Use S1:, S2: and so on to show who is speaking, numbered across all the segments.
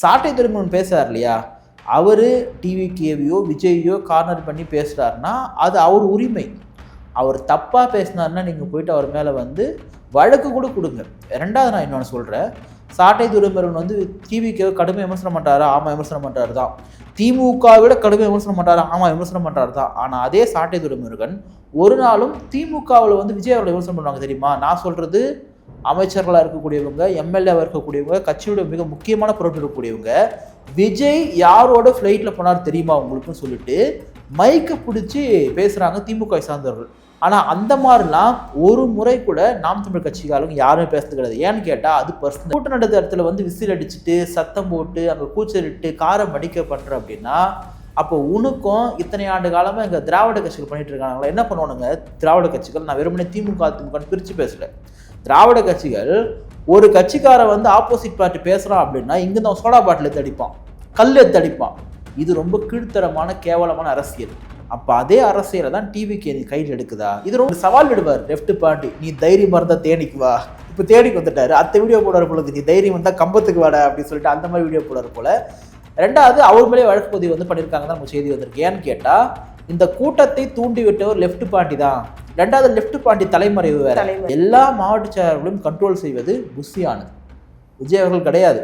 S1: சாட்டை துறைமுகன் பேசுகிறார் இல்லையா? அவர் டிவிகேவியோ விஜய்யோ கார்னர் பண்ணி பேசுகிறாருன்னா அது அவர் உரிமை. அவர் தப்பாக பேசினாருன்னா நீங்கள் போயிட்டு அவர் மேலே வந்து வழக்கு கூட கொடுங்க. ரெண்டாவது நான் இன்னொன்று சொல்கிறேன் சாட்டை துறைமுருகன் வந்து டிவிக்கு கடுமை விமர்சனம் பண்ணுறாரு ஆமாம் விமர்சனம் பண்ணுறாரு தான் திமுக விட கடுமை விமர்சனம் பண்ணுறாரு ஆமாம் விமர்சனம் பண்ணுறாரு தான் ஆனால் அதே சாட்டை துறைமுருகன் ஒரு நாளும் திமுகவில் வந்து விஜய் அவர்களை விமர்சனம் பண்ணுவாங்க தெரியுமா? நான் சொல்கிறது அமைச்சர்களாக இருக்கக்கூடியவங்க எம்எல்ஏவாக இருக்கக்கூடியவங்க கட்சியோட மிக முக்கியமான பொருட்கள் இருக்கக்கூடியவங்க விஜய் யாரோட ஃப்ளைட்டில் போனார் தெரியுமா உங்களுக்குன்னு சொல்லிட்டு மைக்கை பிடிச்சி பேசுகிறாங்க திமுக சார்ந்தவர்கள். ஆனால் அந்த மாதிரிலாம் ஒரு முறை கூட நாம் தமிழ் கட்சிக்காரங்க யாருமே பேசுறது கிடையாது. ஏன்னு கேட்டால் அது பர்சனல் கூட்டம் நடந்த இடத்துல வந்து விசில் அடிச்சுட்டு சத்தம் போட்டு அங்கே கூச்சலிட்டு காரம் அடிக்க பண்ணுற அப்படின்னா அப்போ உனக்கும் இத்தனை ஆண்டு காலமாக எங்கள் திராவிட கட்சிகள் பண்ணிட்டு இருக்காங்களா? என்ன பண்ணுவானுங்க? திராவிட கட்சிகள் நான் வெறுமனே திமுக திமுகன்னு பிரித்து பேசலை. திராவிட கட்சிகள் ஒரு கட்சிக்கார வந்து ஆப்போசிட் பார்ட்டி பேசுகிறான் அப்படின்னா இங்கே தான் சோடா பாட்டில் தடிப்பான். கல் தடிப்பான். இது ரொம்ப கீழ்த்தரமான கேவலமான அரசியல். அப்போ அதே அரசியலை தான் டிவிக்கு நீ கையில் எடுக்குதா? இது ரொம்ப சவால் விடுவார். லெஃப்ட் பார்ட்டி நீ தைரியமாக இருந்தால் தேனிக்கு வா. இப்போ தேடிக்கு வந்துட்டாரு. அத்த வீடியோ போடுற பொழுது நீ தைரியம் வந்தால் கம்பத்துக்கு வாட அப்படின்னு சொல்லிட்டு அந்த மாதிரி வீடியோ போடுற போல. ரெண்டாவது அவர் மேலே வழக்கு பதிவு வந்து பண்ணியிருக்காங்க தான் நம்ம செய்தி வந்திருக்கு. ஏன்னு கேட்டால் இந்த கூட்டத்தை தூண்டி விட்டவர் லெஃப்ட் பார்ட்டி தான். ரெண்டாவது லெஃப்ட் பார்ட்டி தலைமறைவு வேற. எல்லா மாவட்ட செயலர்களையும் கண்ட்ரோல் செய்வது புஷியானது. விஜய் அவர்கள் கிடையாது.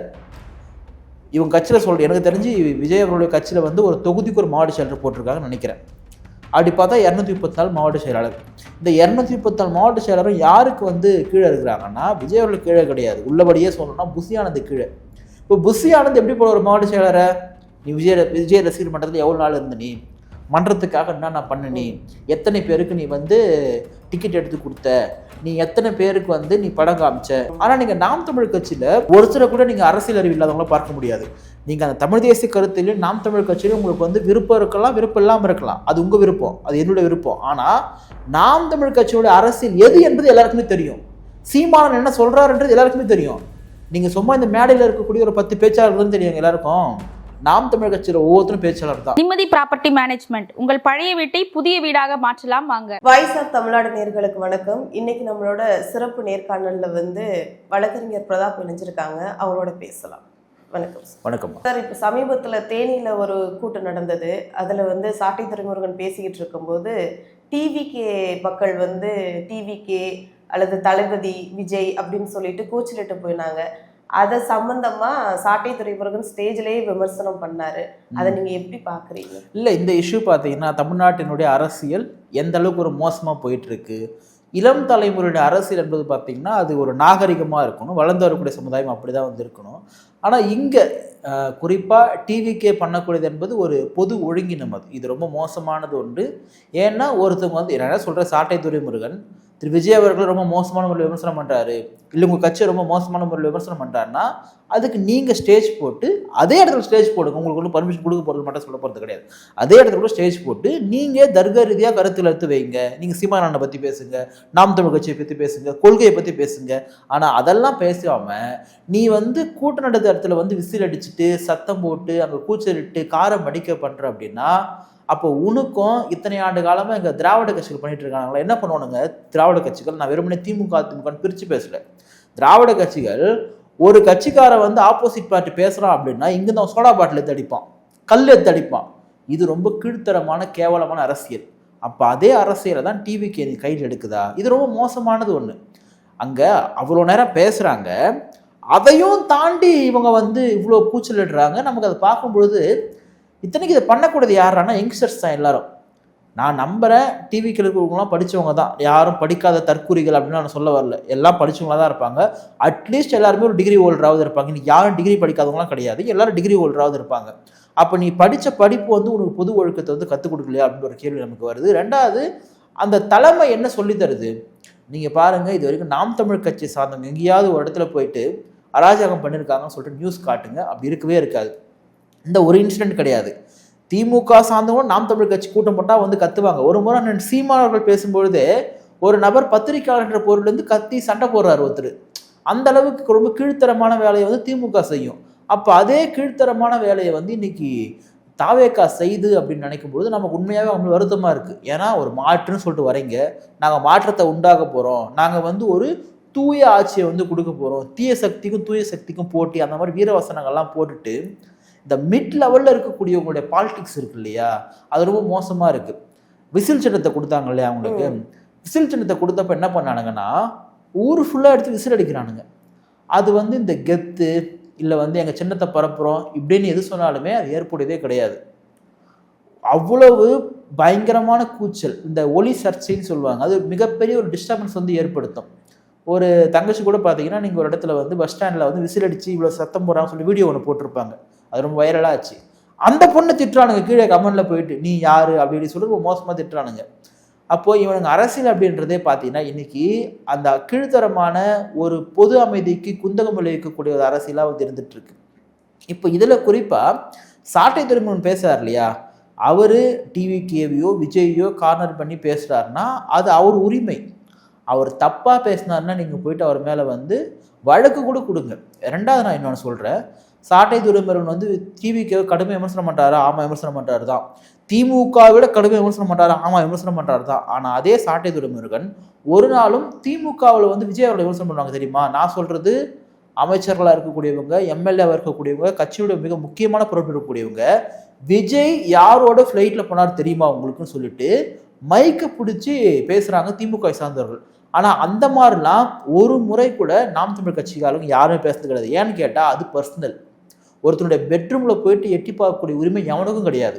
S1: இவங்க கட்சியில் சொல்ற எனக்கு தெரிஞ்சு விஜய் அவர்களுடைய கட்சியில் வந்து ஒரு தொகுதிக்கு ஒரு மாவட்ட செயலர் போட்டிருக்காங்கன்னு நினைக்கிறேன். அப்படி பார்த்தா இரநூத்தி முப்பத்தி நாலு மாவட்ட செயலாளர். இந்த இரநூத்தி முப்பத்தி நாலு மாவட்ட செயலரும் யாருக்கு வந்து கீழே இருக்கிறாங்கன்னா விஜய் அவர்கள் கீழே கிடையாது. உள்ளபடியே சொல்லணும்னா புஷி ஆனந்த் கீழே. இப்போ புஷி ஆனந்த் எப்படி போல ஒரு மாவட்ட செயலரை நீ விஜய் விஜய் ரசிகர் மன்றத்தில் எவ்வளோ நாள் இருந்த நீ? மன்றத்துக்காக என்னென்ன பண்ண நீ எத்தனை பேருக்கு நீ வந்து டிக்கெட் எடுத்து கொடுத்த? நீ எத்தனை பேருக்கு வந்து நீ படம் காமிச்ச? ஆனால் நீங்கள் நாம் தமிழ் கட்சியில் ஒரு சில கூட நீங்கள் அரசியல் அறிவு இல்லாதவங்கள பார்க்க முடியாது. நீங்கள் அந்த தமிழ் தேசிய கருத்திலையும் நாம் தமிழ் கட்சியிலும் உங்களுக்கு வந்து விருப்பம் இருக்கலாம் விருப்பம் இல்லாமல் இருக்கலாம். அது உங்கள் விருப்பம். அது என்னுடைய விருப்பம். ஆனால் நாம் தமிழ் கட்சியோட அரசியல் எது என்பது எல்லாருக்குமே தெரியும். சீமானன் என்ன சொல்கிறாருன்றது எல்லாருக்குமே தெரியும். நீங்கள் சும்மா இந்த மேடையில் இருக்கக்கூடிய ஒரு பத்து பேச்சாளர்கள் தெரியும் எல்லாருக்கும். நாம் தமிழ் கட்சியில் ஒவ்வொருத்தரும் பேச்சாளர் தான்.
S2: நிம்மதி ப்ராப்பர்ட்டி மேனேஜ்மெண்ட். உங்கள் பழைய வீட்டை புதிய வீடாக மாற்றலாம் வாங்க.
S3: வாய்ஸ் ஆஃப் தமிழ்நாடு நேர்களுக்கு வணக்கம். இன்னைக்கு நம்மளோட சிறப்பு நேர்காணல்ல வந்து வழக்கறிஞர் பிரதாப் இணைஞ்சிருக்காங்க. அவங்களோட பேசலாம். வணக்கம்.
S1: வணக்கம்.
S3: சார் இப்போ சமீபத்தில் தேனியில் ஒரு கூட்டம் நடந்தது. அதில் வந்து சாட்டை துறைமுருகன் பேசிக்கிட்டு இருக்கும்போது டிவிகே மக்கள் வந்து டிவிகே அல்லது தளபதி விஜய் அப்படின்னு சொல்லிட்டு கூச்சலிட்டு போயினாங்க. அதை சம்பந்தமா சாட்டை துறைமுருகன் ஸ்டேஜ்லேயே விமர்சனம் பண்ணாரு. அதை நீங்க எப்படி பாக்குறீங்க?
S1: இல்லை இந்த இஷ்யூ பார்த்தீங்கன்னா தமிழ்நாட்டினுடைய அரசியல் எந்த அளவுக்கு ஒரு மோசமாக போயிட்டு இருக்கு இளம் தலைமுறையுடைய அரசியல் என்பது பார்த்தீங்கன்னா அது ஒரு நாகரிகமாக இருக்கணும் வளர்ந்து வரக்கூடிய சமுதாயம் அப்படி தான் வந்து இருக்கணும் ஆனால் இங்கே குறிப்பாக டிவிக்கே பண்ணக்கூடியது என்பது ஒரு பொது ஒழுங்கினம் அது. இது ரொம்ப மோசமானது ஒன்று. ஏன்னா ஒருத்தவங்க வந்து என்ன சொல்கிற சாட்டை துரைமுருகன் திரு விஜய் அவர்கள் ரொம்ப மோசமான முறையில் விமர்சனம் பண்ணுறாரு இல்லை உங்கள் கட்சி ரொம்ப மோசமான முறையில் விமர்சனம் பண்ணுறாருன்னா அதுக்கு நீங்கள் ஸ்டேஜ் போட்டு அதே இடத்துல ஸ்டேஜ் போடுங்க. உங்களுக்கு ஒன்றும் பர்மிஷன் கொடுக்க போகிறது மட்டும் சொல்ல போகிறது கிடையாது. அதே இடத்துல கூட ஸ்டேஜ் போட்டு நீங்கள் தர்க ரீதியாக கருத்தில் எடுத்து வைங்க. நீங்கள் சீமானனை பற்றி பேசுங்க நாம் தமிழ் கட்சியை பற்றி பேசுங்க கொள்கையை பற்றி பேசுங்க. ஆனால் அதெல்லாம் பேசாமல் நீ வந்து கூட்டம் நடந்த இடத்துல வந்து விசில் அடிச்சுட்டு சத்தம் போட்டு அங்கே கூச்சலிட்டு காரம் அடிக்க பண்ணுற அப்படின்னா அப்போ உனக்கும் இத்தனை ஆண்டு காலமாக எங்கள் திராவிட கட்சிகள் பண்ணிட்டு இருக்காங்களா? என்ன பண்ணுவானுங்க? திராவிட கட்சிகள் நான் வெறுமனே திமுக திமுகன்னு பிரித்து பேசல. திராவிட கட்சிகள் ஒரு கட்சிக்கார வந்து ஆப்போசிட் பார்ட்டி பேசுகிறான் அப்படின்னா இங்கே தான் சோடா பாட்டில் எடுத்து அடிப்பான். கல் எடுத்து அடிப்பான். இது ரொம்ப கீழ்த்தரமான கேவலமான அரசியல். அப்போ அதே அரசியலை தான் டிவிக்கு நீ கையில் எடுக்குதா? இது ரொம்ப மோசமானது ஒன்று அங்கே அவ்வளோ நேரம் பேசுகிறாங்க அதையும் தாண்டி இவங்க வந்து இவ்வளோ கூச்சலிடுறாங்க. நமக்கு அதை பார்க்கும் பொழுது இத்தனைக்கு இதை பண்ணக்கூடியது யாரானா யங்ஸ்டர்ஸ் தான் எல்லாரும். நான் நம்புகிறேன் டிவிக்கில் இருக்கிறவங்களாம் படித்தவங்க தான். யாரும் படிக்காத தற்கூரிகள் அப்படின்னு நான் சொல்ல வரல. எல்லாம் படிச்சவங்களா தான் இருப்பாங்க. அட்லீஸ்ட் எல்லாருமே ஒரு டிகிரி ஹோல்டராவது இருப்பாங்க. இன்னைக்கு யாரும் டிகிரி படிக்காதவங்களாம் கிடையாது. எல்லாரும் டிகிரி ஹோல்டராவது இருப்பாங்க. அப்போ நீ படித்த படிப்பு வந்து உனக்கு பொது ஒழுக்கத்தை வந்து கற்றுக் கொடுக்கலையா அப்படின்ற ஒரு கேள்வி நமக்கு வருது. ரெண்டாவது அந்த தலைமை என்ன சொல்லி தருது? நீங்கள் பாருங்கள் இது வரைக்கும் நாம் தமிழ் கட்சி சார்ந்தவங்க எங்கேயாவது ஒரு இடத்துல போயிட்டு அராஜகம் பண்ணியிருக்காங்கன்னு சொல்லிட்டு நியூஸ் காட்டுங்க. அப்படி இருக்கவே இருக்காது. இந்த ஒரு இன்சிடென்ட் கிடையாது. திமுக சார்ந்தவங்க நாம் தமிழ் கட்சி கூட்டம் போட்டால் வந்து கத்துவாங்க. ஒரு முறை சீமானவர்கள் பேசும்பொழுதே ஒரு நபர் பத்திரிக்கையாளர்ன்ற பொருள்லேருந்து கத்தி சண்டை போடுறார் ஒருத்தர். அந்த அளவுக்கு ரொம்ப கீழ்த்தரமான வேலையை வந்து திமுக செய்யும். அப்போ அதே கீழ்த்தரமான வேலையை வந்து இன்னைக்கு தாவேக்கா செய்து அப்படின்னு நினைக்கும் பொழுது நமக்கு உண்மையாகவே அவங்களுக்கு வருத்தமாக இருக்குது ஏன்னா ஒரு மாற்றுன்னு சொல்லிட்டு வரீங்க. நாங்கள் மாற்றத்தை உண்டாக போகிறோம் நாங்கள் வந்து ஒரு தூய ஆட்சியை வந்து கொடுக்க போகிறோம் தீய சக்திக்கும் தூய சக்திக்கும் போட்டி அந்த மாதிரி வீரவசனங்கள்லாம் போட்டுட்டு இந்த மிட் லெவலில் இருக்கக்கூடியவங்களுடைய பாலிடிக்ஸ் இருக்கு இல்லையா? அது ரொம்ப மோசமாக இருக்குது விசில் சின்னத்தை கொடுத்தாங்க இல்லையா அவங்களுக்கு? விசில் சின்னத்தை கொடுத்தப்ப என்ன பண்ணானுங்கன்னா ஊர் ஃபுல்லாக எடுத்து விசில் அடிக்கிறானுங்க. அது வந்து இந்த கெத்து இல்லை வந்து எங்கள் சின்னத்தை பரப்புகிறோம் இப்படின்னு எது சொன்னாலுமே அது ஏற்புடையதே கிடையாது. அவ்வளவு பயங்கரமான கூச்சல். இந்த ஒலி சர்ச்சைன்னு சொல்லுவாங்க. அது மிகப்பெரிய ஒரு டிஸ்டர்பன்ஸ் வந்து ஏற்படுத்தும். ஒரு தங்கச்சி கூட பார்த்தீங்கன்னா நீங்கள் ஒரு இடத்துல வந்து பஸ் ஸ்டாண்டில் வந்து விசில் அடிச்சு இவ்வளோ சத்தம் போடுறாங்கன்னு சொல்லி வீடியோ ஒன்று போட்டிருப்பாங்க. அது ரொம்ப வைரலாக ஆச்சு. அந்த பொண்ணு திட்டுறானுங்க கீழே கமெண்ட்ல போயிட்டு நீ யார்? அப்படின்னு சொல்லிட்டு ரொம்ப மோசமாக திட்டுறானுங்க. அப்போது இவனுங்க அரசியல் அப்படின்றதே பார்த்தீங்கன்னா இன்னைக்கு அந்த கீழ்த்தரமான ஒரு பொது அமைதிக்கு குந்தகம் விளைவிக்கக்கூடிய ஒரு அரசியலாக வந்து இருந்துட்டு இப்போ இதில் குறிப்பாக சாட்டை துறைமுகன் பேசுறார் இல்லையா? அவர் டிவி கேவியோ விஜய்யோ கார்னர் பண்ணி பேசுகிறாருன்னா அது அவர் உரிமை. அவர் தப்பாக பேசினாருன்னா நீங்கள் போயிட்டு அவர் மேலே வந்து வழக்கு கூட கொடுங்க. ரெண்டாவது நான் இன்னொன்று சொல்கிறேன் சாட்டை துரைமுருகன் வந்து டிவிக்கு கடுமை விமர்சனம் பண்ணுறாரு ஆமாம் விமர்சனம் பண்ணுறாரு தான் திமுக விட கடுமை விமர்சனம் பண்ணுறாரு ஆமாம் விமர்சனம் பண்ணுறாரு தான் ஆனால் அதே சாட்டை துரைமுருகன் ஒரு நாளும் திமுகவில் வந்து விஜய் அவர்களை விமர்சனம் பண்ணுவாங்க தெரியுமா? நான் சொல்கிறது அமைச்சர்களாக இருக்கக்கூடியவங்க எம்எல்ஏவாக இருக்கக்கூடியவங்க கட்சியோட மிக முக்கியமான பொறுப்பு இருக்கக்கூடியவங்க விஜய் யாரோட ஃப்ளைட்டில் போனார் தெரியுமா உங்களுக்குன்னு சொல்லிட்டு மைக்கை பிடிச்சி பேசுகிறாங்க திமுக சார்ந்தவர்கள். ஆனால் அந்த மாதிரிலாம் ஒரு முறை கூட நாம் தமிழ் கட்சிக்காரங்க யாருமே பேசுறது கிடையாது. ஏன்னு கேட்டால் அது பர்சனல் ஒருத்தனுடைய பெட்ரூமில் போயிட்டு எட்டி பார்க்கக்கூடிய உரிமை எவனுக்கும் கிடையாது.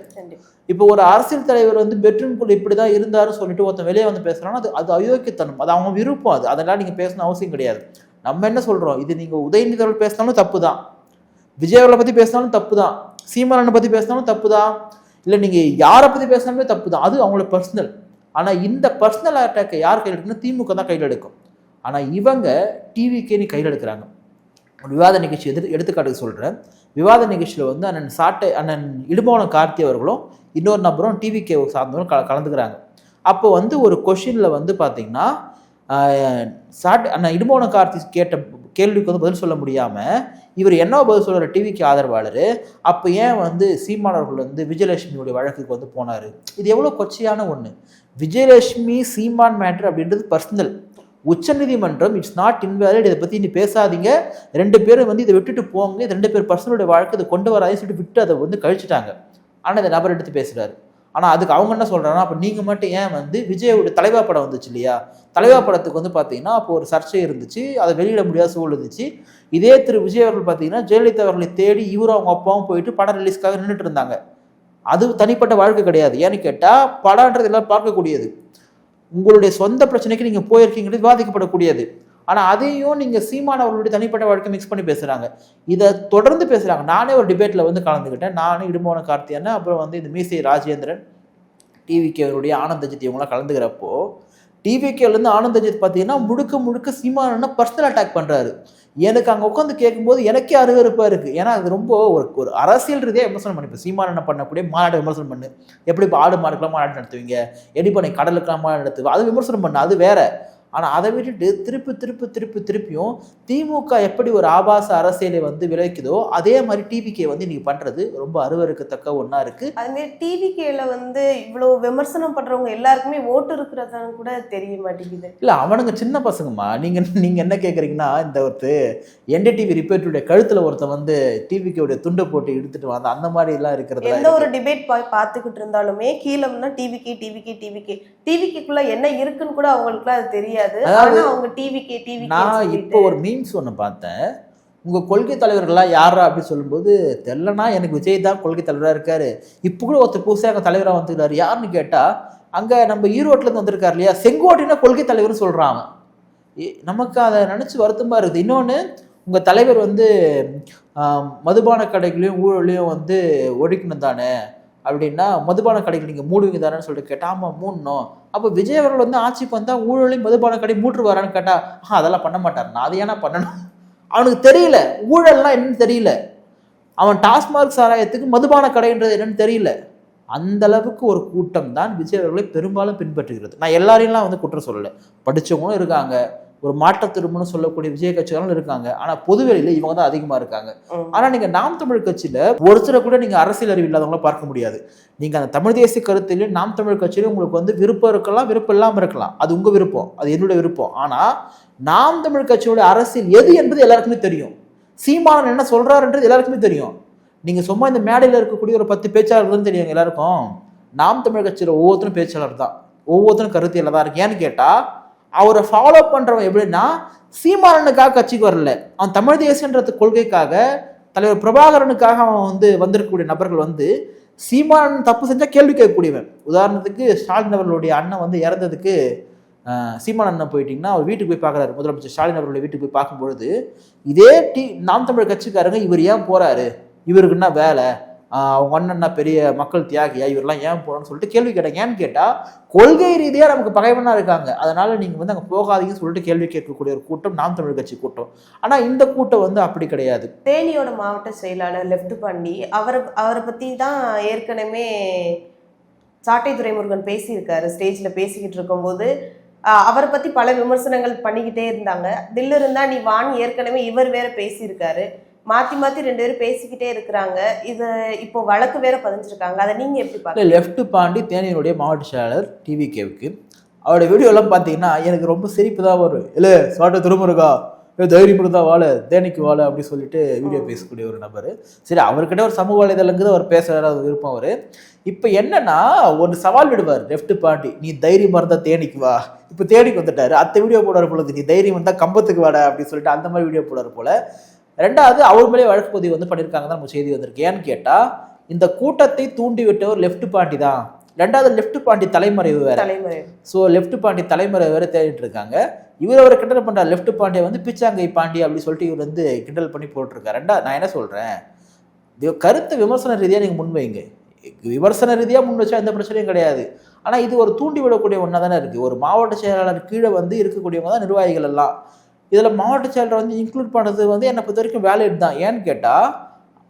S1: இப்போ ஒரு அரசியல் தலைவர் வந்து பெட்ரூம்குள்ள இப்படி தான் இருந்தாருன்னு சொல்லிட்டு ஒருத்தன் வெளியே வந்து பேசுறான்னா அது அது அயோக்கியத்தனம். அது அவங்க விருப்பம் அது. அதெல்லாம் நீங்கள் பேசணும் அவசியம் கிடையாது. நம்ம என்ன சொல்கிறோம் இது நீங்கள் உதயநிதி அவர்கள் பேசினாலும் தப்பு தான் விஜய் அவர்களை பற்றி பேசினாலும் தப்பு தான் சீமானனை பற்றி பேசினாலும் தப்பு தான் இல்லை நீங்கள் யாரை பற்றி பேசினாலுமே தப்பு தான் அது அவங்களோட பர்சனல் ஆனால் இந்த பர்சனல் அட்டாக்கை யார் கையில் எடுக்கணும் திமுக தான் கையில் எடுக்கும். ஆனால் இவங்க டிவிக்கே நீ கையில் எடுக்கிறாங்க. ஒரு விவாத நிகழ்ச்சி எதிர் எடுத்துக்காட்டுக்கு சொல்கிறேன் விவாத நிகழ்ச்சியில் வந்து அண்ணன் சாட்டை அண்ணன் இடும்போனம் கார்த்தி அவர்களும் இன்னொரு நபரும் டிவிகே சார்ந்தவரும் கல கலந்துக்கிறாங்க. அப்போ வந்து ஒரு கொஷினில் வந்து பார்த்தீங்கன்னா சாட் அண்ணன் இடும்போனம் கார்த்தி கேட்ட கேள்விக்கு வந்து பதில் சொல்ல முடியாமல் இவர் என்ன பதில் சொல்கிற டிவிக்கு ஆதரவாளர். அப்போ ஏன் வந்து சீமானவர்கள் வந்து விஜயலட்சுமியுடைய வழக்குக்கு வந்து போனார்? இது எவ்வளோ கொச்சையான ஒன்று விஜயலட்சுமி சீமான் மேட்ரு அப்படின்றது பர்சனல் உச்சநீதிமன்றம் இட்ஸ் நாட் இன்வேலிட் இதை பற்றி நீ பேசாதீங்க. ரெண்டு பேரும் வந்து இதை விட்டுட்டு போங்க. இது ரெண்டு பேர் பர்சனலுடைய வாழ்க்கை இதை கொண்டு வராதே சொல்லிட்டு விட்டு அதை வந்து கழிச்சிட்டாங்க. ஆனால் இந்த நபர் எடுத்து பேசுகிறாரு ஆனால் அதுக்கு அவங்க என்ன சொல்கிறாங்கன்னா அப்போ நீங்கள் மட்டும் ஏன் வந்து விஜயோட தலைவா படம் வந்துச்சு இல்லையா? தலைவா படத்துக்கு வந்து பார்த்தீங்கன்னா அப்போ ஒரு சர்ச்சை இருந்துச்சு. அதை வெளியிட முடியாத சூழல் இருந்துச்சு. இதே திரு விஜய் அவர்கள் பார்த்தீங்கன்னா ஜெயலலிதா அவர்களை தேடி இவரும் அவங்க அப்பாவும் போயிட்டு படம் ரிலீஸ்க்காக நின்றுட்டு இருந்தாங்க. அது தனிப்பட்ட வாழ்க்கை கிடையாது. ஏன்னு கேட்டால் படம்ன்றது எல்லாம் பார்க்கக்கூடியது. உங்களுடைய சொந்த பிரச்சனைக்கு நீங்கள் போயிருக்கீங்கிறது விவாதிக்கப்படக்கூடியது. ஆனால் அதையும் நீங்கள் சீமான் அவர்களுடைய தனிப்பட்ட வாழ்க்கை மிக்ஸ் பண்ணி பேசுகிறாங்க இதை தொடர்ந்து பேசுகிறாங்க நானே ஒரு டிபேட்டில் வந்து கலந்துக்கிட்டேன் நானும் இடும்போன கார்த்தியானு அப்புறம் வந்து இந்த மீசை ராஜேந்திரன் டிவிகே அவருடைய ஆனந்த் இவங்களாம் கலந்துக்கிறப்போ டிவிகேலேருந்து ஆனந்த் அஜித் பார்த்தீங்கன்னா முழுக்க முழுக்க சீமானனை பர்சனல் அட்டாக் பண்ணுறாரு எனக்கு அங்கே உட்காந்து கேட்கும்போது எனக்கே அருவருப்பாக இருக்குது ஏன்னா அது ரொம்ப ஒரு ஒரு அரசியல் ரீதியாக விமர்சனம் பண்ணி இப்போ சீமானனை பண்ணக்கூடிய மாநாட்டை விமர்சனம் பண்ணு. எப்படி இப்போ ஆடு மாடுக்கெல்லாம் மாநாடு நடத்துவீங்க? எப்படி பண்ணி கடலுக்கெல்லாம் மாநாடு நடத்துவீங்க? அது விமர்சனம் பண்ணு. அது வேறு. ஆனால் அதை விட்டுட்டு திருப்பி திருப்பி திருப்பி திருப்பியும் திமுக எப்படி ஒரு ஆபாச அரசியலை வந்து விளைக்குதோ அதே மாதிரி டிவிகே வந்து இன்னைக்கு பண்ணுறது ரொம்ப அருவருக்கத்தக்க ஒன்றா இருக்குது
S3: அதுமாரி டிவிகேல வந்து இவ்வளவு விமர்சனம் பண்றவங்க எல்லாருக்குமே ஓட்டு இருக்கிறதான்னு கூட தெரிய மாட்டேங்குது.
S1: இல்லை அவனுங்க சின்ன பசங்கம்மா. நீங்கள் நீங்கள் என்ன கேட்குறீங்கன்னா இந்த ஒருத்தர் என்டிடிவி ரிப்பேர்ட்டுடைய கழுத்தில் ஒருத்தன் வந்து டிவிக்கு துண்டை போட்டு எடுத்துட்டு வந்த அந்த மாதிரி எல்லாம் இருக்கிறது
S3: எந்த ஒரு டிபேட் பார்த்துக்கிட்டு இருந்தாலுமே கீழம்னா டிவிகே டிவிகே டிவிகே டிவிக்குள்ள என்ன இருக்குன்னு கூட அவங்களுக்குலாம் அது தெரியாது.
S1: அதாவது
S3: ஆனா அவங்க டிவிகே டிவிகே
S1: நான் இப்போ ஒரு மீம்ஸ் ஒன்று பார்த்தேன். உங்கள் கொள்கை தலைவர்கள்லாம் யாரா அப்படின்னு சொல்லும்போது தெரிலனா எனக்கு விஜய் தான் கொள்கை தலைவராக இருக்காரு. இப்போ கூட ஒருத்தர் புதுசாக அங்கே தலைவராக வந்துருக்காரு. யாருன்னு கேட்டால் அங்கே நம்ம ஈரோட்டிலேருந்து வந்திருக்காரு இல்லையா? செங்கோட்டைனா கொள்கை தலைவர்னு சொல்கிறாங்க நமக்கு அதை நினச்சி வருத்தமாக இருக்குது. இன்னொன்று உங்கள் தலைவர் வந்து மதுபான கடைகளையும் ஊழலையும் வந்து ஒழிக்கணும் தானே? அப்படின்னா மதுபான கடைகள் நீங்கள் மூடுவீங்க தானேன்னு சொல்லிட்டு கேட்டா ஆமாம் மூடணும். அப்போ விஜய் அவர்கள் வந்து ஆட்சிக்கு வந்தால் ஊழலையும் மதுபான கடை மூட்டுருவாரான்னு கேட்டால் ஆ அதெல்லாம் பண்ண மாட்டார். நான் அதை ஏன்னா பண்ணணும்? அவனுக்கு தெரியல. ஊழல்லாம் என்னன்னு தெரியல. அவன் டாஸ்மார்க் சாராயத்துக்கு மதுபான கடைன்றது என்னன்னு தெரியல. அந்த அளவுக்கு ஒரு கூட்டம் தான் விஜய் அவர்களை பெரும்பாலும் பின்பற்றுகிறது. நான் எல்லாரையும்லாம் வந்து குற்றம் சொல்லலை. படிச்சவங்களும் இருக்காங்க. ஒரு மாற்ற திரும்புன்னு சொல்லக்கூடிய விஜய் கட்சிகளும் இருக்காங்க. ஆனா பொதுவெளியில இவங்க தான் அதிகமா இருக்காங்க. ஆனா நீங்க நாம் தமிழ் கட்சியில ஒருத்தரை கூட நீங்க அரசியல் அறிவு இல்லாதவங்கள பார்க்க முடியாது. நீங்க அந்த தமிழ் தேசிய கருத்திலையும் நாம் தமிழ் கட்சியிலும் உங்களுக்கு வந்து விருப்பம் இருக்கலாம் விருப்பம் இல்லாம இருக்கலாம். அது உங்க விருப்பம். அது என்னுடைய விருப்பம். ஆனா நாம் தமிழ் கட்சியோட அரசியல் எது என்பது எல்லாருக்குமே தெரியும். சீமானன் என்ன சொல்றாருன்றது எல்லாருக்குமே தெரியும். நீங்க சும்மா இந்த மேடையில இருக்கக்கூடிய ஒரு பத்து பேச்சாளர்கள் தெரியும் எல்லாருக்கும். நாம் தமிழ் கட்சியில ஒவ்வொருத்தரும் பேச்சாளர் தான். ஒவ்வொருத்தரும் கருத்தியல தான் இருக்கு ஏன்னு கேட்டா அவரை ஃபாலோ பண்ணுறவன் எப்படின்னா சீமானனுக்காக கட்சிக்கு வரல. அவன் தமிழ் தேசியன்றது கொள்கைக்காக தலைவர் பிரபாகரனுக்காக அவன் வந்து வந்திருக்கக்கூடிய நபர்கள் வந்து சீமானன் தப்பு செஞ்சால் கேள்வி கேட்கக்கூடியவன். உதாரணத்துக்கு ஸ்டாலின் அவர்களுடைய அண்ணன் வந்து இறந்ததுக்கு சீமான சீமான் அண்ணன் போயிட்டீங்கன்னா அவர் வீட்டுக்கு போய் பார்க்குறாரு. முதலமைச்சர் ஸ்டாலின் அவர்களுடைய வீட்டுக்கு போய் பார்க்கும்பொழுது இதே டி நாம் தமிழ் கட்சிக்காரங்க இவர் ஏன் போகிறாரு இவருக்கு என்ன வேலை? அவங்க அண்ணன்னா பெரிய மக்கள் தியாகியா? இவரெல்லாம் ஏன் போறோம்னு சொல்லிட்டு கேள்வி கேட்டேன். ஏன்னு கேட்டால் கொள்கை ரீதியாக நமக்கு பகைவனாக இருக்காங்க. அதனால் நீங்கள் வந்து அங்கே போகாதீங்கன்னு சொல்லிட்டு கேள்வி கேட்கக்கூடிய ஒரு கூட்டம் நாம் தமிழ் கட்சி கூட்டம். ஆனால் இந்த கூட்டம் வந்து அப்படி கிடையாது.
S3: தேனியோட மாவட்ட செயலாளர் லெஃப்ட் பாண்டி அவரை அவரை பற்றி தான் ஏற்கனவே சாட்டை துரைமுருகன் பேசியிருக்காரு. ஸ்டேஜில் பேசிக்கிட்டு இருக்கும்போது அவரை பற்றி பல விமர்சனங்கள் பண்ணிக்கிட்டே இருந்தாங்க. தில்லு இருந்தால் நீ வான்னு ஏற்கனவே இவர் வேற பேசியிருக்காரு. மாத்தி மாத்தி ரெண்டு பேரும் பேசிக்கிட்டே இருக்கிறாங்க. இது இப்போ வழக்கு வேற பதிஞ்சிருக்காங்க. அதை நீங்க எப்படி பாக்குறீங்க
S1: லெஃப்ட் பாண்டி தேனியினுடைய மாவட்ட செயலாளர் டிவி கேவுக்கு. அவருடைய வீடியோலாம் பார்த்தீங்கன்னா எனக்கு ரொம்ப சிரிப்பு தான் வரும். இல்லை சாட்ட திருமுருகா ஏ தைரியம் தான் வாழ தேனிக்கு வாழ அப்படி சொல்லிட்டு வீடியோ பேசக்கூடிய ஒரு நபர். சரி அவர்கிட்ட ஒரு சமூக வலைதளங்குது அவர் பேசுகிறார் அது விருப்பம் அவர். இப்போ என்னன்னா ஒரு சவால் விடுவார் லெஃப்ட் பாண்டி. நீ தைரியமாக இருந்தால் தேனிக்கு வா. இப்போ தேனிக்கு வந்துட்டாரு. அத்தை வீடியோ போடுவார் பொழுது நீ தைரியம் இருந்தால் கம்பத்துக்கு வாட அப்படின்னு சொல்லிட்டு அந்த மாதிரி வீடியோ போடுவார் போல. ரெண்டாவது அவர் மேலே வழக்கு பதிவு வந்து பண்ணியிருக்காங்க தான் நம்ம செய்தி வந்திருக்கு. ஏன்னு கேட்டால் இந்த கூட்டத்தை தூண்டி விட்டவர் லெஃப்ட் பாண்டி தான். ரெண்டாவது லெஃப்ட் பாண்டி தலைமறைவு வேற.
S3: தலைமுறை.
S1: ஸோ லெஃப்ட் பாண்டி தலைமுறை வேற தேடிட்டு இருக்காங்க. இவர் அவரை கிண்டல் பண்றார். லெஃப்ட் பாண்டியை வந்து பிச்சாங்கை பாண்டி அப்படி சொல்லிட்டு இவர் வந்து கிண்டல் பண்ணி போட்டிருக்காரு. ரெண்டா நான் என்ன சொல்றேன்? இது கருத்தை விமர்சன ரீதியா நீங்க முன்வைங்க. விமர்சன ரீதியா முன் வச்சா எந்த பிரச்சனையும் கிடையாது. ஆனா இது ஒரு தூண்டி விடக்கூடிய ஒன்றா தானே இருக்கு. ஒரு மாவட்ட செயலாளர் கீழே வந்து இருக்கக்கூடியவங்க தான் நிர்வாகிகள் எல்லாம். இதில் மாவட்ட செயலரை வந்து இன்க்ளூட் பண்ணது வந்து என்னை பொறுத்த வரைக்கும் வேலிட் தான். ஏன்னு கேட்டால்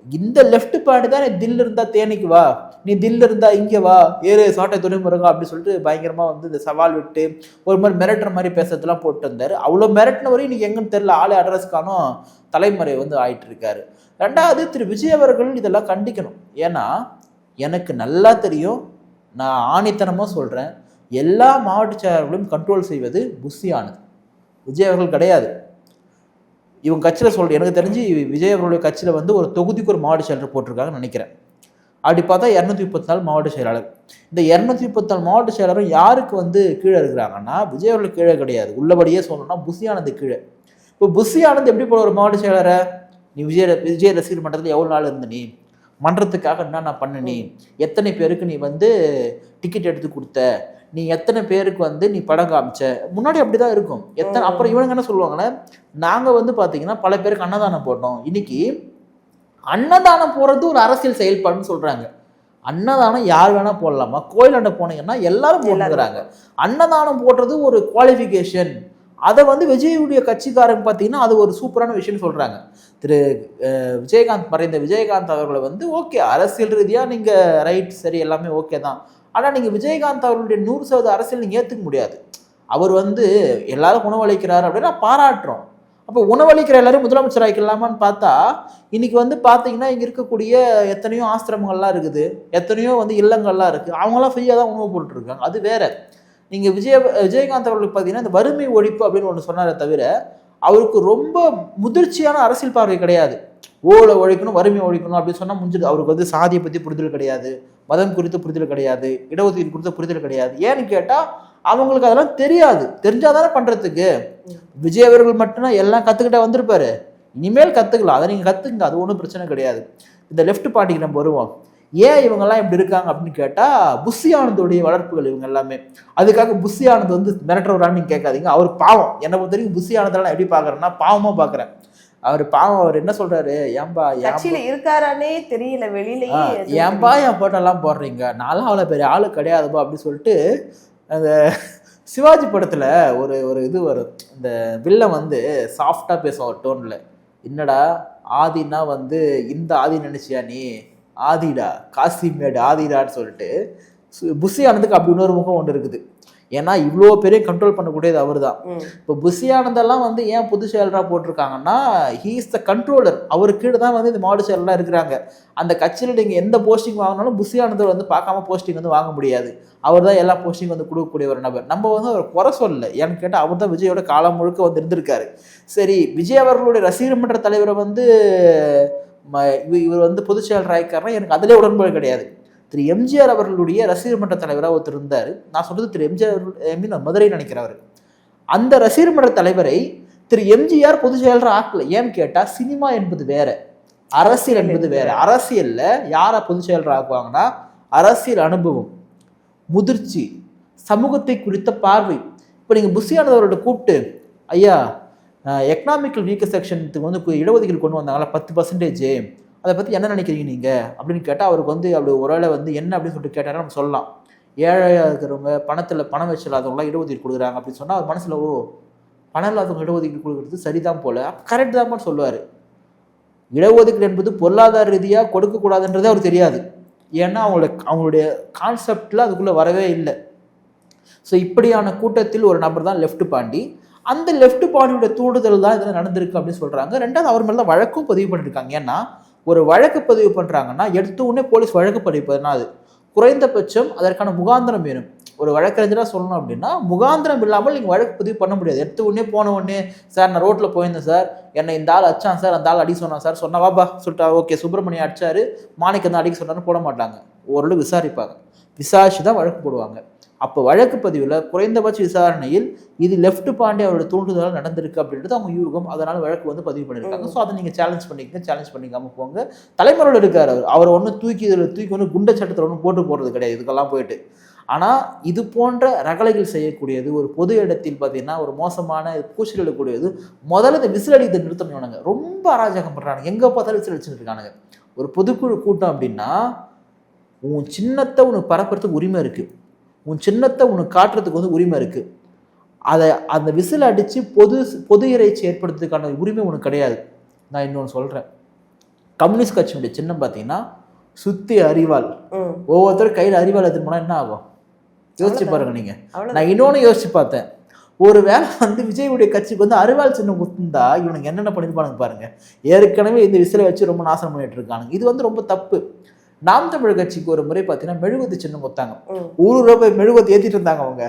S1: இந்த லெஃப்ட் பாயிண்ட் தான் நீ தில் இருந்தால் தேனிக்கு வா. நீ தில் இருந்தால் இங்கே வா. ஏறு சாட்டை துணைமுருகா அப்படின்னு சொல்லிட்டு பயங்கரமாக வந்து இந்த சவால் விட்டு ஒரு மாதிரி மிரட்டுற மாதிரி பேசுறதெல்லாம் போட்டு வந்தார் அவ்வளோ மிரட்டின வரையும் இன்றைக்கி எங்கன்னு தெரில ஆளு அட்ரஸ் காணும் தலைமுறை வந்து ஆயிட்டு இருக்காரு. ரெண்டாவது திரு விஜய் அவர்கள் இதெல்லாம் கண்டிக்கணும். ஏன்னா எனக்கு நல்லா தெரியும். நான் ஆணித்தனமாக சொல்கிறேன் எல்லா மாவட்ட செயலர்களையும் கண்ட்ரோல் செய்வது புஷியானது விஜய் அவர்கள் கிடையாது. இவங்க கட்சியில் சொல்ற எனக்கு தெரிஞ்சு விஜய் அவர்களுடைய கட்சியில் வந்து ஒரு தொகுதிக்கு ஒரு மாவட்ட செயலர் போட்டிருக்காங்கன்னு நினைக்கிறேன். அப்படி பார்த்தா இரநூத்தி முப்பத்தி நாலு மாவட்ட செயலாளர். இந்த இரநூத்தி முப்பத்தி நாலு மாவட்ட செயலாளரும் யாருக்கு வந்து கீழே இருக்கிறாங்கன்னா விஜய் அவர்கள் கீழே கிடையாது. உள்ளபடியே சொல்லணும்னா புஷி ஆனந்த் கீழே. இப்போ புஷி ஆனந்த் எப்படி போல ஒரு மாவட்ட செயலாளரை நீ விஜய் விஜய் ரசிகர் மன்றத்தில் எவ்வளோ நாள் இருந்த நீ? மன்றத்துக்காக என்னென்ன பண்ண நீ? எத்தனை பேருக்கு நீ வந்து டிக்கெட் எடுத்து கொடுத்த? நீ எத்தனை பேருக்கு வந்து நீ படம் காமிச்ச? முன்னாடி அப்படிதான் இருக்கும். எத்தனை. அப்புறம் இவனுங்க என்ன சொல்லுவாங்கன்னா நாங்க வந்து பாத்தீங்கன்னா பல பேருக்கு அன்னதானம் போட்டோம். இன்னைக்கு அன்னதானம் போறது ஒரு அரசியல் செயல்பாடுன்னு சொல்றாங்க. அன்னதானம் யார் வேணா போடலாமா? கோயிலாண்ட போனீங்கன்னா எல்லாரும் போட்டுக்கிறாங்க. அன்னதானம் போடுறது ஒரு குவாலிஃபிகேஷன் அதை வந்து விஜயுடைய கட்சிக்காரங்க பார்த்தீங்கன்னா அது ஒரு சூப்பரான விஷயம் சொல்றாங்க. திரு விஜயகாந்த் மறைந்த விஜயகாந்த் அவர்களை வந்து ஓகே அரசியல் ரீதியாக நீங்கள் ரைட் சரி எல்லாமே ஓகே தான். ஆனால் நீங்கள் விஜயகாந்த் அவர்களுடைய நூறு சதவீத அரசியல் நீங்கள் ஏற்றுக்க முடியாது. அவர் வந்து எல்லாரும் உணவளிக்கிறார் அப்படின்னா பாராட்டுறோம். அப்போ உணவளிக்கிற எல்லாரும் முதலமைச்சர் ஆகிக்கலாமான்னு பார்த்தா இன்னைக்கு வந்து பார்த்தீங்கன்னா இங்கே இருக்கக்கூடிய எத்தனையோ ஆசிரமங்கள்லாம் இருக்குது. எத்தனையோ வந்து இல்லங்கள்லாம் இருக்குது அவங்களாம் ஃப்ரீயாக தான் உணவு போட்டுருக்காங்க அது வேற. நீங்கள் விஜய விஜயகாந்த் அவர்களுக்கு பார்த்தீங்கன்னா இந்த வறுமை ஒழிப்பு அப்படின்னு ஒன்று சொன்னாரே தவிர அவருக்கு ரொம்ப முதிர்ச்சியான அரசியல் பார்வை கிடையாது. ஓலை ஒழிக்கணும் வறுமை ஒழிக்கணும் அப்படின்னு சொன்னால் முடிஞ்சிருக்கு அவருக்கு வந்து சாதியை பற்றி புரிதல் கிடையாது. மதம் குறித்து புரிதல் கிடையாது. இடஒதுக்கீடு குறித்த புரிதல் கிடையாது. ஏன்னு கேட்டால் அவங்களுக்கு அதெல்லாம் தெரியாது. தெரிஞ்சாதானே பண்ணுறதுக்கு விஜய் அவர்கள் மட்டும்தான் எல்லாம் கற்றுக்கிட்டா வந்திருப்பாரு. இனிமேல் கற்றுக்கலாம் அதை நீங்கள் கற்றுக்குங்க அது ஒன்றும் பிரச்சனை கிடையாது. இந்த லெஃப்ட் பார்ட்டிக்கு நம்ம வருவோம். ஏன் இவங்கெல்லாம் இப்படி இருக்காங்க அப்படின்னு கேட்டால் புஷி ஆனந்தோடைய வளர்ப்புகள் இவங்க எல்லாமே. அதுக்காக புஷி ஆனந்த் வந்து மிரட்டுறவரான்னு நீங்கள் கேட்காதீங்க. அவர் பாவம். என்னை பொறுத்த வரைக்கும் புஷி ஆனந்தெல்லாம் எப்படி பார்க்குறேன்னா பாவமாக பார்க்குறேன். அவர் பாவம் அவர் என்ன சொல்றாரு? ஏன்பா
S3: கட்சியில இருக்காரானே தெரியல வெளியிலயே
S1: ஏன்பா என் போட்டோலாம் போடுறீங்க? நான்லாம் அவ்வளோ பெரிய ஆளு கிடையாதுப்பா அப்படி சொல்லிட்டு அந்த சிவாஜி படத்தில் ஒரு ஒரு இது வரும். இந்த வில்லன் வந்து சாஃப்டாக பேசும் ஒரு டோனில் என்னடா ஆதினா வந்து இந்த ஆதி நினைச்சியா நீ? ஆதிடா காசிமேடு ஆதிடான்னு சொல்லிட்டு சு- புஷி ஆனந்துக்கு அப்படி இன்னொரு முகம் ஒன்று இருக்குது. ஏன்னா இவ்வளோ பெரிய கண்ட்ரோல் பண்ணக்கூடியது அவர் தான். இப்போ புஷி ஆனந்தெல்லாம் வந்து ஏன் பொதுச் செயலராக போட்டிருக்காங்கன்னா ஹீ இஸ் த கண்ட்ரோலர் அவர் கீழே தான் வந்து இந்த மாவட்ட செயலராக இருக்கிறாங்க. அந்த கட்சியில் நீங்கள் எந்த போஸ்டிங் வாங்கினாலும் புஷி ஆனந்தர் வந்து பார்க்காம போஸ்டிங் வந்து வாங்க முடியாது. அவர் தான் எல்லா போஸ்டிங் வந்து கொடுக்கக்கூடிய ஒரு நபர். நம்ம வந்து அவர் குறை சொல்லல. ஏன்னு கேட்டால் அவர் தான் விஜயோட காலம் முழுக்க வந்து இருந்திருக்காரு. சரி விஜய் அவர்களுடைய ரசிகர் மன்ற தலைவரை வந்து இவர் வந்து பொதுச் செயலர் ஆயிருக்காருன்னா எனக்கு அதிலே உடன்பாடு கிடையாது. திரு எம்ஜிஆர் அவர்களுடைய ரசிகர் மன்ற தலைவராக ஒருத்தர் இருந்தார். நான் சொல்றது திரு எம்ஜிஆர் ஐ மீன் மதுரை நினைக்கிறவர் அந்த ரசிகர் மன்ற தலைவரை திரு எம்ஜிஆர் பொதுச் செயலராக ஆக்கல. ஏன்னு கேட்டால் சினிமா என்பது வேற அரசியல் என்பது வேற. அரசியல்ல யாரை பொதுச் செயலராக ஆக்குவாங்கன்னா அரசியல் அனுபவம் முதிர்ச்சி சமூகத்தை குறித்த பார்வை. இப்போ நீங்கள் புஷியானவரோட கூப்பிட்டு ஐயா எக்கனாமிக்கல் வீக்க செக்ஷனுக்கு வந்து இடஒதுக்கீடு கொண்டு வந்தாங்களா பத்து பர்சன்டேஜ் அதை பற்றி என்ன நினைக்கிறீங்க நீங்கள் அப்படின்னு கேட்டால் அவருக்கு வந்து அப்படி ஒருவேளை வந்து என்ன? அப்படின்னு சொல்லிட்டு கேட்டாலும் நம்ம சொல்லலாம். ஏழையாக இருக்கிறவங்க பணத்தில் பணம் வச்சில்லாதவங்களாம் இடஒதுக்கீடு கொடுக்குறாங்க அப்படின்னு சொன்னால் அவர் மனசில் ஓ பணம் இல்லாதவங்க இடஒதுக்கீடு கொடுக்குறது சரிதான் போல். கரெக்ட் தான் சொல்லுவார். இடஒதுக்கீடு என்பது பொருளாதார ரீதியாக கொடுக்கக்கூடாதுன்றதே அவர் தெரியாது. ஏன்னா அவங்களோட அவங்களுடைய கான்செப்டில் அதுக்குள்ளே வரவே இல்லை. ஸோ இப்படியான கூட்டத்தில் ஒரு நபர் தான் லெஃப்ட் பாண்டி. அந்த லெஃப்ட் பாண்டியோட தூண்டுதல் தான் இதில் நடந்திருக்கு அப்படின்னு சொல்கிறாங்க ரெண்டாவது அவர் மேலே தான் வழக்கும் பதிவு பண்ணியிருக்காங்க ஏன்னா ஒரு வழக்கு பதிவு பண்ணுறாங்கன்னா எடுத்த உடனே போலீஸ் வழக்கு பதிவு பண்ணாது குறைந்தபட்சம் அதற்கான முகாந்திரம் வேணும். ஒரு வழக்கறிஞராக சொல்லணும் அப்படின்னா முகாந்திரம் இல்லாமல் நீங்கள் வழக்கு பதிவு பண்ண முடியாது. எடுத்த உடனே போன உடனே சார் நான் ரோட்டில் போயிருந்தேன் சார். என்னை இந்த ஆள் அடிச்சான் சார். அந்த ஆள் அடி சொன்னான் சார். சொன்னா வாப்பா சொல்லிட்டா ஓகே சுப்பிரமணியம் அடிச்சாரு. மாணிக்கம் தான் அடிக்க சொன்னார்னு போட மாட்டாங்க. ஓரளவு விசாரிப்பாங்க. விசாரிச்சு தான் வழக்கு போடுவாங்க. அப்போ வழக்கு பதிவில் குறைந்தபட்ச விசாரணையில் இது லெஃப்ட் பாண்டே அவரோட தூண்டுதலால் நடந்திருக்கு அப்படின்றது அவங்க யூகம் அதனால் வழக்கு வந்து பதிவு பண்ணியிருக்காங்க. ஸோ அதை நீங்கள் சேலஞ்ச் பண்ணிக்கங்க சேலஞ்ச் பண்ணிக்காமல் போங்க. தலைமுறையில் இருக்கார் அவர். அவர் ஒன்றும் தூக்கி இதில் தூக்கி ஒன்று குண்ட சட்டத்தில் ஒன்றும் போட்டு போடுறது கிடையாது. இதுக்கெல்லாம் போயிட்டு. ஆனால் இது போன்ற ரகளைகள் செய்யக்கூடியது ஒரு பொது இடத்தில் பார்த்தீங்கன்னா ஒரு மோசமான கூச்சல் எழுக்கூடியது முதல்ல இந்த விசில் அடித்து நிறுத்தணும்னாங்க ரொம்ப அராஜகம் பண்ணுறாங்க எங்கே பார்த்தாலும் விசில் அடிச்சுட்டு இருக்கானுங்க. ஒரு பொதுக்குழு கூட்டம் அப்படின்னா உன் சின்னத்தை உனக்கு பரப்புறதுக்கு உரிமை இருக்குது உன் சின்னத்தை உனக்கு காட்டுறதுக்கு வந்து உரிமை இருக்குது அதை அந்த விசில் அடித்து பொது பொது இறைச்சி ஏற்படுத்துறதுக்கான உரிமை உனக்கு கிடையாது. நான் இன்னொன்று சொல்கிறேன் கம்யூனிஸ்ட் கட்சியினுடைய சின்னம் பார்த்தீங்கன்னா சுத்தி அறிவாள்
S3: ம்.
S1: ஒவ்வொருத்தரும் கையில் அறிவாள் எடுத்துட்டு போனால் என்ன ஆகும்? யோசிச்சு பாருங்க நீங்கள். நான் இன்னொன்று யோசிச்சு பார்த்தேன். ஒரு வேளை வந்து விஜயுடைய கட்சிக்கு வந்து அருவாள் சின்னம் குத்துந்தா இவனுக்கு என்னென்ன பண்ணிருப்பானுங்க பாருங்க. ஏற்கனவே இந்த விசிலை வச்சு ரொம்ப நாசனம் பண்ணிட்டு இருக்கானுங்க. இது வந்து ரொம்ப தப்பு. நாம் தமிழ் கட்சிக்கு ஒரு முறை பார்த்தீங்கன்னா மெழுகுவத்தி சின்னம் கொடுத்தாங்க
S3: ம்.
S1: ஊரு ரூபாய் மெழுகுவத்தி ஏற்றிட்டு இருந்தாங்க அவங்க.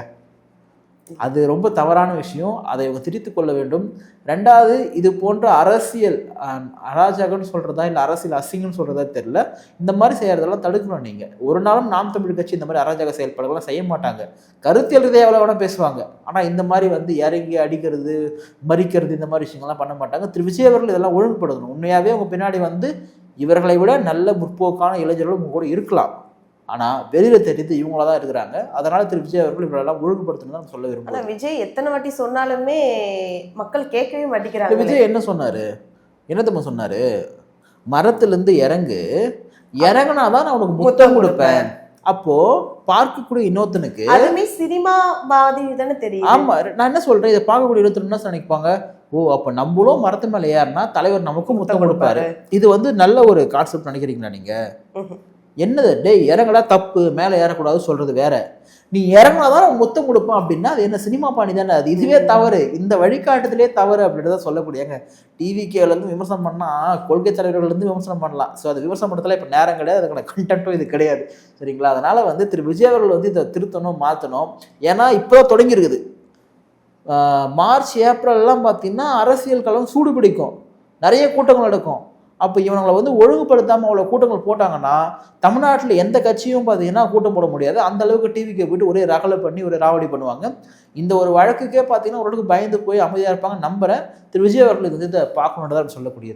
S1: அது ரொம்ப தவறான விஷயம். அதை இவங்க திரித்து கொள்ள வேண்டும். ரெண்டாவது இது போன்ற அரசியல் அராஜகம்னு சொல்றதா இல்லை அரசியல் அசிங்கம்னு சொல்றதா தெரியல. இந்த மாதிரி செய்யறதெல்லாம் தடுக்கணும் நீங்க. ஒரு நாளும் நாம் தமிழ் கட்சி இந்த மாதிரி அராஜக செயல்பாடுகள்லாம் செய்ய மாட்டாங்க. கருத்தியல் ரீதியாக எவ்வளோ வேணா பேசுவாங்க. ஆனா இந்த மாதிரி வந்து இறங்கி அடிக்கிறது மறிக்கிறது இந்த மாதிரி விஷயங்கள்லாம் பண்ண மாட்டாங்க. திரு. விஜய் அவர்கள் இதெல்லாம் ஒழுங்குபடுத்தணும். உண்மையாவே அவங்க பின்னாடி வந்து இவர்களை விட நல்ல முற்போக்கான இளைஞர்களும் உங்க கூட இருக்கலாம். ஆனா வெளியில தெரியுது இவங்களா தான் இருக்கிறாங்க. அதனால திரு விஜய் அவர்கள் இவரெல்லாம் ஒழுங்குபடுத்தணும் தான் சொல்ல விரும்புகிறேன்
S3: விஜய் எத்தனை வாட்டி சொன்னாலுமே மக்கள் கேட்கவே மாட்டேங்கிறாங்க.
S1: விஜய் என்ன சொன்னாரு? என்ன தெரியுமா சொன்னாரு? மரத்திலிருந்து இறங்கு. இறங்குனாதான் நான் உனக்கு முத்தம் கொடுப்பேன். அப்போ பார்க்கக்கூடிய இன்னொருத்தனுக்கு
S3: அதுமே சினிமா மாதிரி தானே தெரியும்
S1: ஆமா நான் என்ன சொல்றேன்? இதை பார்க்கக்கூடிய இன்னொருத்தர் என்ன நினைப்பாங்க? ஓ அப்ப நம்மளும் மரத்து மேல ஏறினா தலைவர் நமக்கும் முத்தம் கொடுப்பாரு. இது வந்து நல்ல ஒரு கான்செப்ட் நினைக்கிறீங்களா நீங்க?
S3: ம்ஹும்.
S1: என்னது? டேய் இறங்கடா தப்பு மேலே ஏறக்கூடாது சொல்றது வேற. நீ இறங்கினாதான் அவன் முத்தம் கொடுப்பான் அப்படின்னா அது என்ன சினிமா பாணி தானே? அது இதுவே தவறு. இந்த வழிகாட்டுதலே தவறு அப்படின்றத சொல்லக்கூடியங்க டிவிகேல இருந்து விமர்சனம் பண்ணா கொள்கை தலைவர்கள் இருந்து விமர்சனம் பண்ணலாம். ஸோ அது விமர்சனம் பண்ணுறதுல இப்போ நேரம் கிடையாது. அதுக்கான கண்டென்ட்டும் இது கிடையாது. சரிங்களா? அதனால வந்து திரு. விஜய் அவர்கள் வந்து இதை திருத்தணும் மாற்றணும் ஏன்னா இப்போ தொடங்கியிருக்குது. மார்ச் ஏப்ரல்லாம் பார்த்திங்கன்னா பார்த்தீங்கன்னா அரசியல் களம் சூடு பிடிக்கும். நிறைய கூட்டங்கள் நடக்கும். அப்போ இவங்களை வந்து ஒழுங்குபடுத்தாமல் அவ்வளோ கூட்டங்கள் போட்டாங்கன்னா தமிழ்நாட்டில் எந்த கட்சியும் பார்த்தீங்கன்னா கூட்டம் போட முடியாது. அந்த அளவுக்கு டிவிக்கு போயிட்டு ஒரே ரகலை பண்ணி ஒரு ராவடி பண்ணுவாங்க. இந்த ஒரு வழக்குக்கே பார்த்தீங்கன்னா ஓரளவுக்கு பயந்து போய் அமைதியாக இருப்பாங்க நம்புறேன். திரு. விஜய் அவர்களுக்கு வந்து இதை பார்க்கணுன்றதான் சொல்லக்கூடியது.